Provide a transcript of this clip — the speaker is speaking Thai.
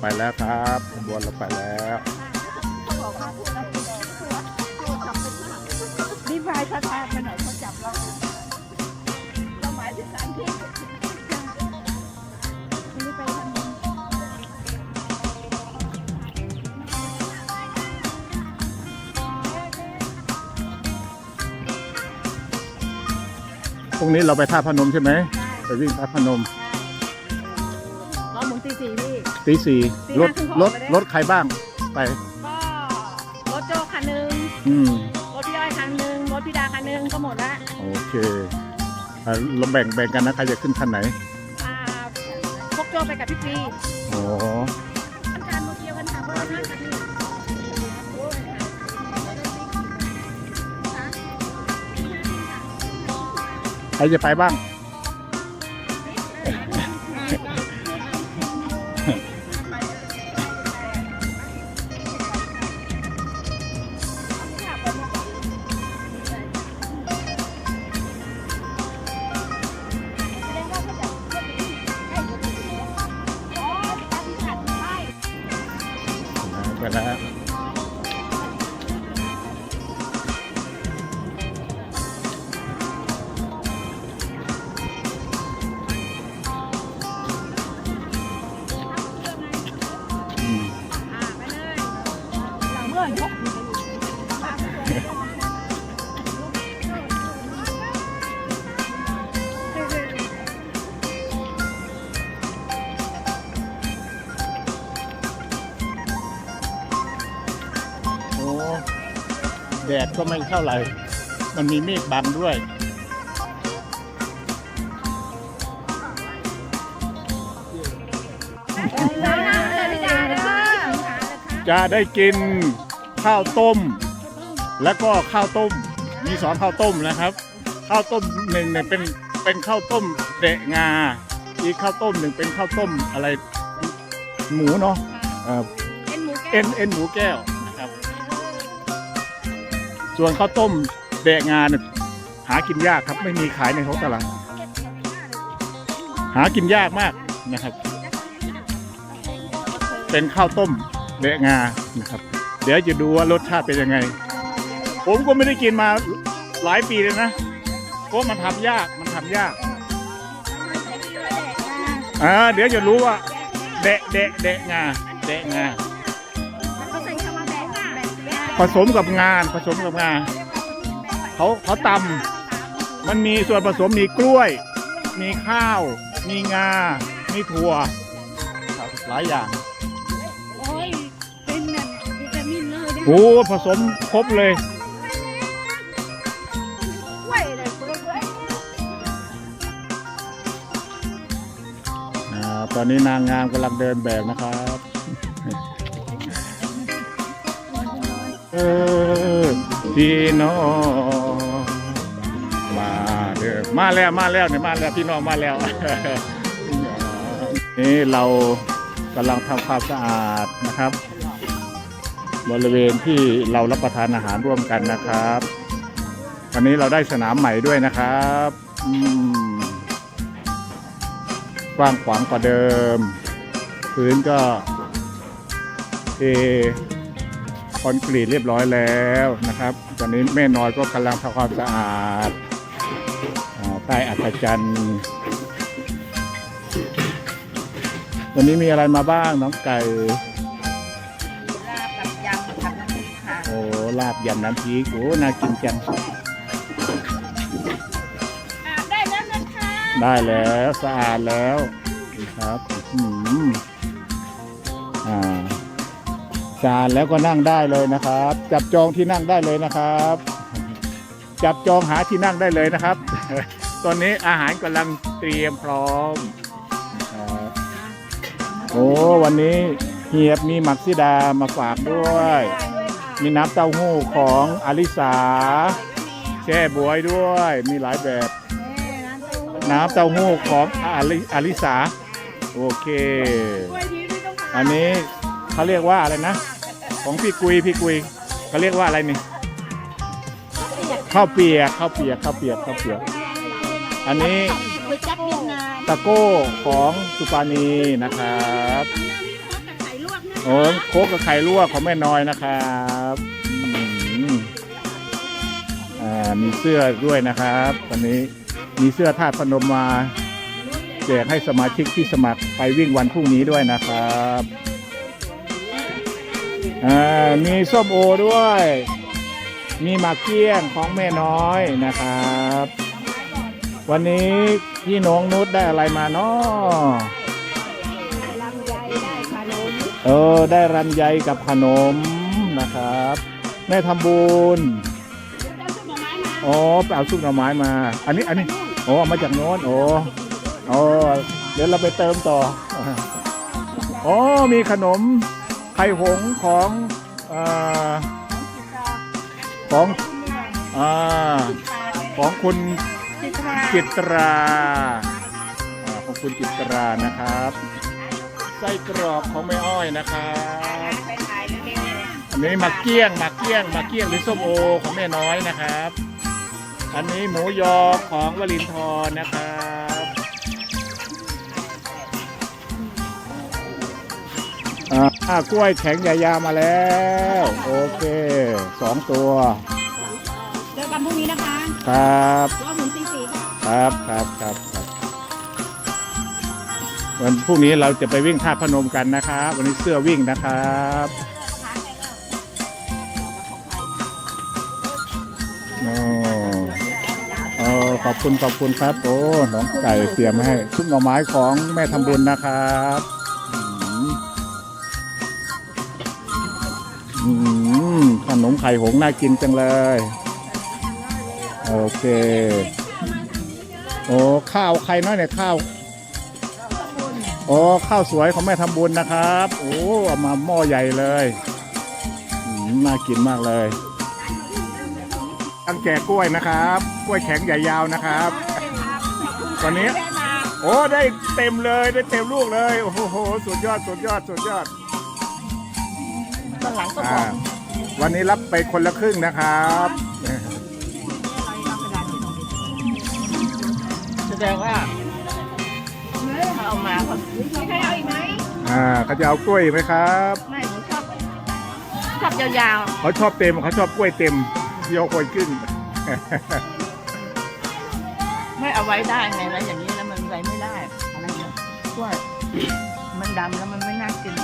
ไปแล้วครับขบวนเราไปแล้วนี่พายช้าๆไปหน่อยเขาจับเราเราหมายถึงการที่นี่ไปทางนี้พรุ่งนี้เราไปท่าพนมใช่ไหมไปวิ่งท่าพนม ตีสี่พี่ ตีสี่ตีรห้าถครึ่งรถออกไปได้ รถใครบ้าง ไป ก็รถโจคันหนึ่งอืม รถพี่ด้อยคันหนึ่งรถพี่ดาคันหนึ่งก็หมดละโอเคอะเราแบ่งแบ่งกันนะ ใครจะขึ้นคันไหน อ่าพกโจไปกับพี่ปีอ๋อคันการมาเกี่ยวกันถามว่าน่าจะดีโอ้ยใครจะไปบ้าง ไปแล้วอืมอ่าไปเลยหลังเมื่อยก แดดก็ไม่เท่าไหร่ มันมีเมฆบังด้วย จะได้กินข้าวต้ม แล้วก็ข้าวต้ม มีสองข้าวต้มนะครับ ข้าวต้มหนึ่งเนี่ยเป็นเป็นข้าวต้มเดะงา อีกข้าวต้มหนึ่งเป็นข้าวต้มอะไรหมูเนาะเอ่อเอ็นหมูแก้เอ็วนเอ็นหมูแก้วนะครับ ส่วนข้าวต้มเดะงานหากินยากครับไม่มีขายในท้องตลาดหากินยากมากนะครับ เป็นข้าวต้มเดะงานะครับ เดี๋ยวจะดูว่ารสชาติเป็นยังไง ผมก็ไม่ได้กินมาหลายปีเลยนะเพราะมันทำยากมันทำยากอ่าเดี๋ยวจะรู้ว่าเดะเดะเดะงาเดะงา ผสมกับงานผสมกับงาเขาเขาตำมันมีส่วนผสมมีกล้วย มีข้าว มีงา มีถั่วครับหลายอย่างโอ้ยเป็นแบบวิตามินเลยนะโอ้ผสมครบเลยกล้วยเลยกล้วยกล้วยอ่าตอนนี้นางงามกำลังเดินแบบนะครับเออพี่น้องมาเด้อมาแล้วมาแล้วเนี่ยมาแล้วพี่น้องมาแล้วนี่เรากำลังทำความสะอาดนะครับ บริเวณที่เรารับประทานอาหารร่วมกันนะครับวันนี้เราได้สนามใหม่ด้วยนะครับกว้างขวางกว่าเดิม พื้นก็เท คอนกรีตเรียบร้อยแล้วนะครับ ตอนนี้แม่น้อยก็กำลังทำความสะอาดอ่าใต้อัศจรรย์วันนี้มีอะไรมาบ้างน้องไก่ลาบกับยำกับน้ำพริกค่ะโอ้ลาบยำน้ำพริกโอ้น่ากินจังอ่าได้แล้วนะคะได้แล้วสะอาดแล้วนี่ครับอื้อหืออ่า สะอาดแล้วก็นั่งได้เลยนะครับ จับจองที่นั่งได้เลยนะครับ จับจองหาที่นั่งได้เลยนะครับ ตอนนี้อาหารกำลังเตรียมพร้อมนะครับโอ้วันนี้เฮียบมีหมักซิดามาฝากด้วย มีน้ำเต้าหู้ของอลิสาแช่บวยด้วย มีหลายแบบ น้ำเต้าหู้ของอลิอลิสาโอเค อันนี้ เขาเรียกว่าอะไรนะ ของพี่กุยพี่กุยเขาเรียกว่าอะไรนี่ข้าวเปียกข้าวเปียกข้าวเปียกข้าวเปียก อันนี้ก๋วยจั๊บเวียดนามตะโก้ของสุปานีนะครับโอ้โคกกับไข่ลวกของแม่น้อยนะครับอ่ามีเสื้อด้วยนะครับตอนนี้มีเสื้อธาพนมมาแจกให้สมาชิกที่สมัครไปวิ่งวันพรุ่งนี้ด้วยนะครับ อ่ามีส้มโอด้วย มีหมากเกี้ยงของแม่น้อยนะครับ วันนี้พี่น้องนุชได้อะไรมาเนาะลำไยได้ขนมเออ ได้รันใยกับขนมนะครับแม่ทำบุญเจ้าส้มหน่อไม้มาอ๋อไปเอาซุปหน่อไม้มา อันนี้อันนี้โอ้เอมาจากโน้นโอ้โอ้เดี๋ยวเราไปเติมต่ออ๋อมีขนม ไข่หงของเอ่อของอ่าของคุณจิตราอ่าของคุณจิตรานะครับไส้กรอกของแม่อ้อยนะครับอันนี้หมักเกี้ยงหมักเกี้ยงหมักเกี้ยงหรือส้มโอของแม่น้อยนะครับ อันนี้หมูยอของวลินทร์นะครับ อ่ากล้วยแข็งใหญ่ยามาแล้ว โอเคสองตัวๆเจอกันพรุ่งนี้นะคะครับรอถึงตีสี่ค่ะครับครับครับครับ วันพรุ่งนี้เราจะไปวิ่งท่าตุพนมกันนะครับ วันนี้เสื้อวิ่งนะครับโอ้โอ้ขอบคุณขอบคุณครับ โอ้น้องไก่เตรียมให้ชุบหน่อไม้ของแม่ทำบุญนะครับ ขนมไข่หงน่ากินจังเลย โอเค โอ้ข้าวใครน้อยเนี่ยข้าวโอ้ข้าวสวยของแม่ทำบุญนะครับ โอ้เอามาหม้อใหญ่เลยน่ากินมากเลยตั้งแจกกล้วยนะครับ กล้วยแข็งใหญ่ยาวนะครับตอนนี้ โอ้ได้เต็มเลยได้เต็มลูกเลย โอ้โหสุดยอดสุดยอดสุดยอด ตอนหลังก็บอ่าอกวันนี้รับไปคนละครึ่งนะครับแสดงว่าเอามาครับมีใครเอาอีกไหมอ่าเขาจะเอากล้วยไหมครับไม่หนูชอบชอบยาวเขาชอบเต็มเขาชอบกล้วยเต็มโยกกล้วยขึ้น ๆ ไม่เอาไว้ได้ไงแล้วอย่างนี้แล้วมันไว้ไม่ได้อะไรเงี้ยกล้วยมันดำแล้วมันไม่น่ากิน